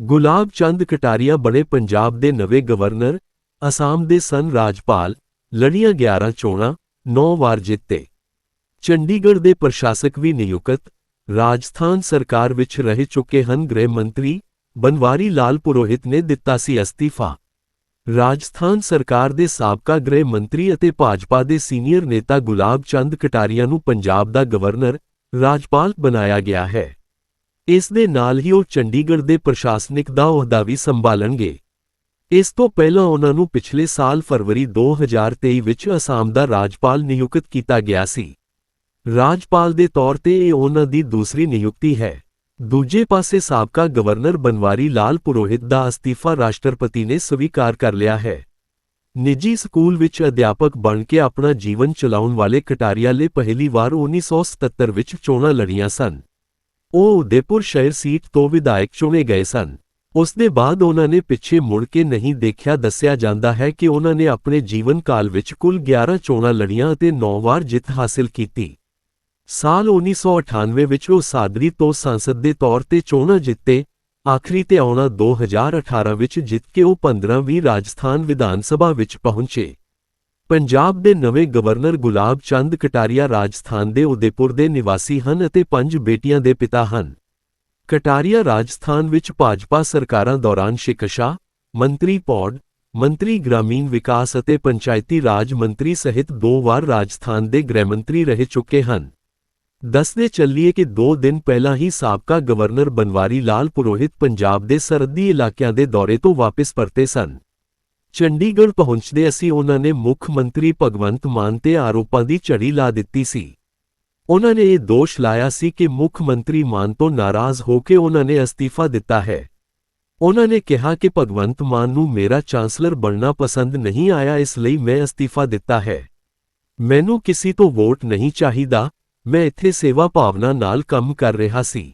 ਗੁਲਾਬ ਚੰਦ ਕਟਾਰੀਆ ਬਣੇ ਪੰਜਾਬ ਦੇ ਨਵੇਂ ਗਵਰਨਰ, ਅਸਾਮ ਦੇ ਸਨ ਰਾਜਪਾਲ, ਲੜੀਆਂ 11 ਚੋਣਾਂ 9 ਵਾਰ ਜਿੱਤੇ। ਚੰਡੀਗੜ੍ਹ ਦੇ ਪ੍ਰਸ਼ਾਸਕ ਵੀ ਨਿਯੁਕਤ, ਰਾਜਸਥਾਨ ਸਰਕਾਰ ਵਿੱਚ ਰਹਿ ਚੁੱਕੇ ਹਨ ਗ੍ਰਹਿ ਮੰਤਰੀ ਬਨਵਾਰੀ ਲਾਲ ਪੁਰੋਹਿਤ ਨੇ ਦਿੱਤਾ ਸੀ ਅਸਤੀਫਾ। ਰਾਜਸਥਾਨ ਸਰਕਾਰ ਦੇ ਸਾਬਕਾ ਗ੍ਰਹਿ ਮੰਤਰੀ ਅਤੇ ਭਾਜਪਾ ਦੇ ਸੀਨੀਅਰ ਨੇਤਾ ਗੁਲਾਬ ਚੰਦ ਕਟਾਰੀਆ ਨੂੰ ਪੰਜਾਬ ਦਾ ਗਵਰਨਰ, ਰਾਜਪਾਲ ਬਣਾਇਆ ਗਿਆ ਹੈ। ਇਸ ਦੇ ਨਾਲ ਹੀ ਉਹ ਚੰਡੀਗੜ੍ਹ ਦੇ ਪ੍ਰਸ਼ਾਸਨਿਕ ਦਾ ਅਹੁਦਾ ਵੀ ਸੰਭਾਲਣਗੇ। ਇਸ ਤੋਂ ਪਹਿਲਾਂ ਉਹਨਾਂ ਨੂੰ ਪਿਛਲੇ ਸਾਲ ਫਰਵਰੀ 2023 ਵਿੱਚ ਅਸਾਮ ਦਾ ਰਾਜਪਾਲ ਨਿਯੁਕਤ ਕੀਤਾ ਗਿਆ ਸੀ। ਰਾਜਪਾਲ ਦੇ ਤੌਰ ਤੇ ਇਹ ਉਹਨਾਂ ਦੀ ਦੂਸਰੀ ਨਿਯੁਕਤੀ ਹੈ। ਦੂਜੇ ਪਾਸੇ ਸਾਬਕਾ ਗਵਰਨਰ ਬਨਵਾਰੀ ਲਾਲ ਪੁਰੋਹਿਤ ਦਾ ਅਸਤੀਫਾ ਰਾਸ਼ਟਰਪਤੀ ਨੇ ਸਵੀਕਾਰ ਕਰ ਲਿਆ ਹੈ। ਨਿੱਜੀ ਸਕੂਲ ਵਿੱਚ ਅਧਿਆਪਕ ਬਣ ਕੇ ਆਪਣਾ ਜੀਵਨ ਚਲਾਉਣ ਵਾਲੇ ਕਟਾਰੀਆ ਲਈ ਪਹਿਲੀ ਵਾਰ 1977 ਵਿੱਚ ਚੋਣਾਂ ਲੜੀਆਂ ਸਨ। ਉਹ ਉਦੈਪੁਰ ਸ਼ਹਿਰ ਸੀਟ ਤੋਂ ਵਿਧਾਇਕ ਚੁਣੇ ਗਏ ਸਨ। ਉਸ ਦੇ ਬਾਅਦ ਉਹਨਾਂ ਨੇ ਪਿੱਛੇ ਮੁੜ ਕੇ ਨਹੀਂ ਦੇਖਿਆ ਦੱਸਿਆ ਜਾਂਦਾ ਹੈ ਕਿ ਉਹਨਾਂ ਨੇ ਆਪਣੇ ਜੀਵਨ ਕਾਲ ਵਿੱਚ ਕੁੱਲ 11 ਚੋਣਾਂ ਲੜੀਆਂ ਅਤੇ 9 ਵਾਰ ਜਿੱਤ ਹਾਸਲ ਕੀਤੀ। ਸਾਲ 1998 ਵਿੱਚ ਉਹ ਸਾਦਰੀ ਤੋਂ ਸੰਸਦ ਦੇ ਤੌਰ ਤੇ ਚੋਣਾਂ ਜਿੱਤੇ, ਆਖਰੀ ਤੇ ਆਉਣਾ 2018 ਵਿੱਚ ਜਿੱਤ ਕੇ ਉਹ 15ਵੀਂ ਰਾਜਸਥਾਨ ਵਿਧਾਨ ਸਭਾ ਵਿੱਚ ਪਹੁੰਚੇ। ਪੰਜਾਬ ਦੇ ਨਵੇਂ ਗਵਰਨਰ ਗੁਲਾਬ ਚੰਦ ਕਟਾਰੀਆ ਰਾਜਸਥਾਨ ਦੇ ਉਦੈਪੁਰ ਦੇ ਨਿਵਾਸੀ ਹਨ ਅਤੇ ਪੰਜ ਬੇਟੀਆਂ ਦੇ ਪਿਤਾ ਹਨ। ਕਟਾਰੀਆ ਰਾਜਸਥਾਨ ਵਿੱਚ ਭਾਜਪਾ ਸਰਕਾਰਾਂ ਦੌਰਾਨ ਸ਼ਿਕਸ਼ਾ ਮੰਤਰੀ ਪੌਡ ਮੰਤਰੀ ਗ੍ਰਾਮੀਣ ਵਿਕਾਸ ਅਤੇ ਪੰਚਾਇਤੀ ਰਾਜ ਮੰਤਰੀ ਸਹਿਤ ਦੋ ਵਾਰ ਰਾਜਸਥਾਨ ਦੇ ਗ੍ਰਹਿ ਮੰਤਰੀ ਰਹਿ ਚੁੱਕੇ ਹਨ। ਦੱਸਦੇ ਚੱਲੀਏ ਕਿ ਦੋ ਦਿਨ ਪਹਿਲਾਂ ਹੀ ਸਾਬਕਾ ਗਵਰਨਰ ਬਨਵਾਰੀ ਲਾਲ ਪੁਰੋਹਿਤ ਪੰਜਾਬ ਦੇ ਸਰਹੱਦੀ ਇਲਾਕਿਆਂ ਦੇ ਦੌਰੇ ਤੋਂ ਵਾਪਸ ਪਰਤੇ ਸਨ। ਚੰਡੀਗੜ੍ਹ ਪਹੁੰਚਦੇ ਅਸੀਂ ਉਹਨਾਂ ਨੇ ਮੁੱਖ ਮੰਤਰੀ ਭਗਵੰਤ ਮਾਨ ਤੇ ਆਰੋਪਾਂ ਦੀ ਝੜੀ ਲਾ ਦਿੱਤੀ ਸੀ। ਉਹਨਾਂ ਨੇ ਇਹ ਦੋਸ਼ ਲਾਇਆ ਸੀ ਕਿ ਮੁੱਖ ਮੰਤਰੀ ਮਾਨ ਤੋਂ ਨਾਰਾਜ਼ ਹੋ ਕੇ ਉਹਨਾਂ ਨੇ ਅਸਤੀਫਾ ਦਿੱਤਾ ਹੈ। ਉਹਨਾਂ ਨੇ ਕਿਹਾ ਕਿ ਭਗਵੰਤ ਮਾਨ ਨੂੰ ਮੇਰਾ ਚਾਂਸਲਰ ਬਣਨਾ ਪਸੰਦ ਨਹੀਂ ਆਇਆ, ਇਸ ਲਈ ਮੈਂ ਅਸਤੀਫਾ ਦਿੱਤਾ ਹੈ। ਮੈਨੂੰ ਕਿਸੇ ਤੋਂ ਵੋਟ ਨਹੀਂ ਚਾਹੀਦਾ ਮੈਂ ਇੱਥੇ ਸੇਵਾ ਭਾਵਨਾ ਨਾਲ ਕੰਮ ਕਰ ਰਿਹਾ ਸੀ।